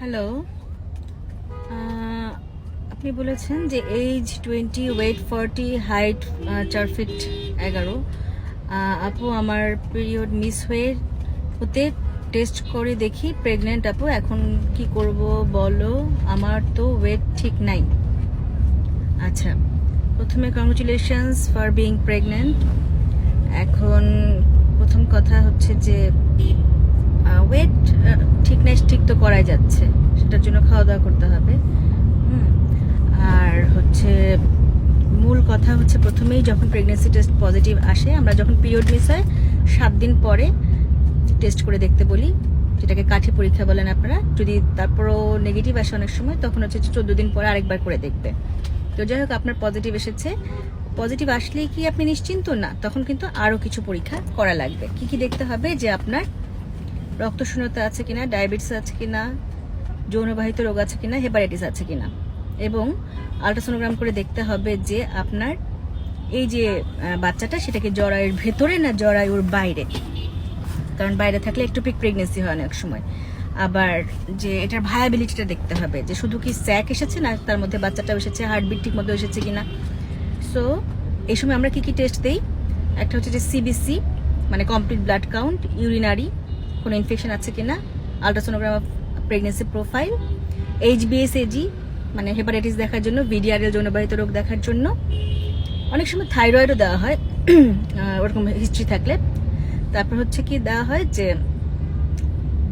Hello আপনি বলেছেন যে age twenty weight forty height চার ফিট এগারো। আপু, আমার পিরিয়ড মিস হয়ে হতে টেস্ট করে দেখি প্রেগনেন্ট আপু, এখন কি করব বলো? আমার তো ওয়েট ঠিক নাই। আচ্ছা প্রথমে কংগ্রেচুলেশনস ফর বিং প্রেগনেন্ট এখন প্রথম কথা হচ্ছে যে তো করাই যাচ্ছে। সেটার জন্য খাওয়া দাওয়া করতে হবে। আর হচ্ছে, মূল কথা হচ্ছে প্রথমেই যখন প্রেগনেন্সি টেস্ট পজিটিভ আসে, আমরা যখন পিরিয়ড মিস হয় সাত দিন পরে টেস্ট করে দেখতে বলি। যেটাকে কাঠি পরীক্ষা বলেন আপনারা। যদি তারপরও নেগেটিভ আসে অনেক সময়, তখন হচ্ছে চোদ্দ দিন পরে আরেকবার করে দেখবে। তো যাই হোক, আপনার পজিটিভ এসেছে। পজিটিভ আসলেই কি আপনি নিশ্চিন্ত? না, তখন কিন্তু আরও কিছু পরীক্ষা করা লাগবে। কি কি দেখতে হবে? যে আপনার রক্তশূন্যতা আছে কিনা, ডায়াবেটিস আছে কিনা, যৌনবাহিত রোগ আছে কিনা, হেপাটাইটিস আছে কিনা। এবং আলট্রাসোনোগ্রাম করে দেখতে হবে যে আপনার এই যে বাচ্চাটা সেটাকে জরায়ুর ভেতরে না জরায়ুর বাইরে? কারণ বাইরে থাকলে একটুপিক প্রেগনেন্সি হয় অনেক সময়। আবার যে এটার ভায়াবিলিটিটা দেখতে হবে, যে শুধু কি স্যাক এসেছে না তার মধ্যে বাচ্চাটাও এসেছে হার্টবিট ঠিক মতো এসেছে কিনা? সো এই সময় আমরা কি কি টেস্ট দিই? একটা হচ্ছে যে সিবিসি মানে কমপ্লিট ব্লাড কাউন্ট ইউরিনারি কোনো ইনফেকশন আছে কিনা ultrasonogram of pregnancy profile H এইচবিএসএজি মানে হেপাটাইটিস দেখার জন্য ভিডিআরএল যৌনবাহিত রোগ দেখার জন্য। অনেক সময় থাইরয়েডও দেওয়া হয় ওরকম হিস্ট্রি থাকলে। তারপর হচ্ছে কি দেওয়া হয় যে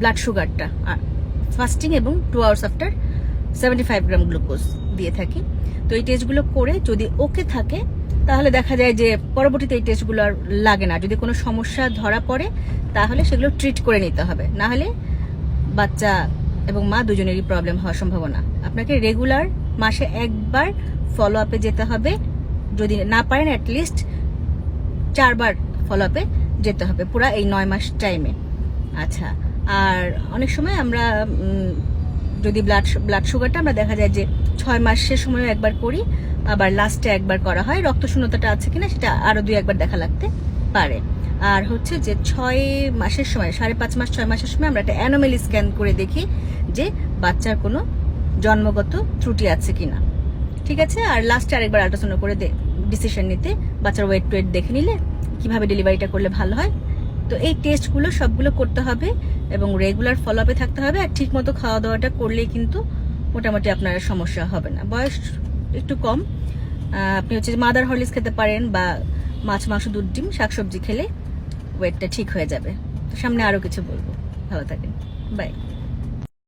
ব্লাড সুগারটা ফাস্টিং এবং two hours after seventy five gram glucose দিয়ে থাকি। তো এই টেস্টগুলো করে যদি ওকে থাকে তাহলে দেখা যায় যে পরবর্তীতে এই টেস্টগুলো আর লাগে না। যদি কোনো সমস্যা ধরা পড়ে, তাহলে সেগুলো ট্রিট করে নিতে হবে। না হলে বাচ্চা এবং মা দুজনেরই প্রবলেম হওয়ার সম্ভাবনা। আপনাকে রেগুলার মাসে একবার ফলো আপে যেতে হবে। যদি না পারেন অ্যাটলিস্ট চারবার ফলো আপে যেতে হবে। পুরা এই নয় মাস টাইমে আচ্ছা আর অনেক সময় আমরা যদি ব্লাড ব্লাড সুগারটা আমরা দেখা যায় যে ছয় মাসের সময়ও একবার করি, আবার লাস্টে একবার করা হয়। রক্ত শূন্যতাটা আছে কিনা সেটা আরও দুই একবার দেখা লাগতে পারে। আর হচ্ছে যে ছয় মাসের সময়, সাড়ে পাঁচ মাস, ছয় মাসের সময় আমরা একটা অ্যানোমেলি স্ক্যান করে দেখি যে বাচ্চার কোনো জন্মগত ত্রুটি আছে কিনা। ঠিক আছে? আর লাস্টে আরেকবার আল্ট্রাসাউন্ড করে দে ডিসিশন নিতে বাচ্চার ওয়েট টোয়েট দেখে নিলে কীভাবে ডেলিভারিটা করলে ভালো হয়। তো এই টেস্টগুলো সবগুলো করতে হবে এবং রেগুলার ফলো আপে থাকতে হবে আর ঠিক মতো খাওয়া দাওয়াটা করলেই কিন্তু মোটামুটি আপনার সমস্যা হবে না। বয়স একটু কম। আপনি হচ্ছে মাদার হরলিক্স খেতে পারেন বা মাছ, মাংস, দুধ, ডিম, শাকসবজি খেলে ওয়েটটা ঠিক হয়ে যাবে। তো সামনে আরও কিছু বলব। ভালো থাকেন। বাই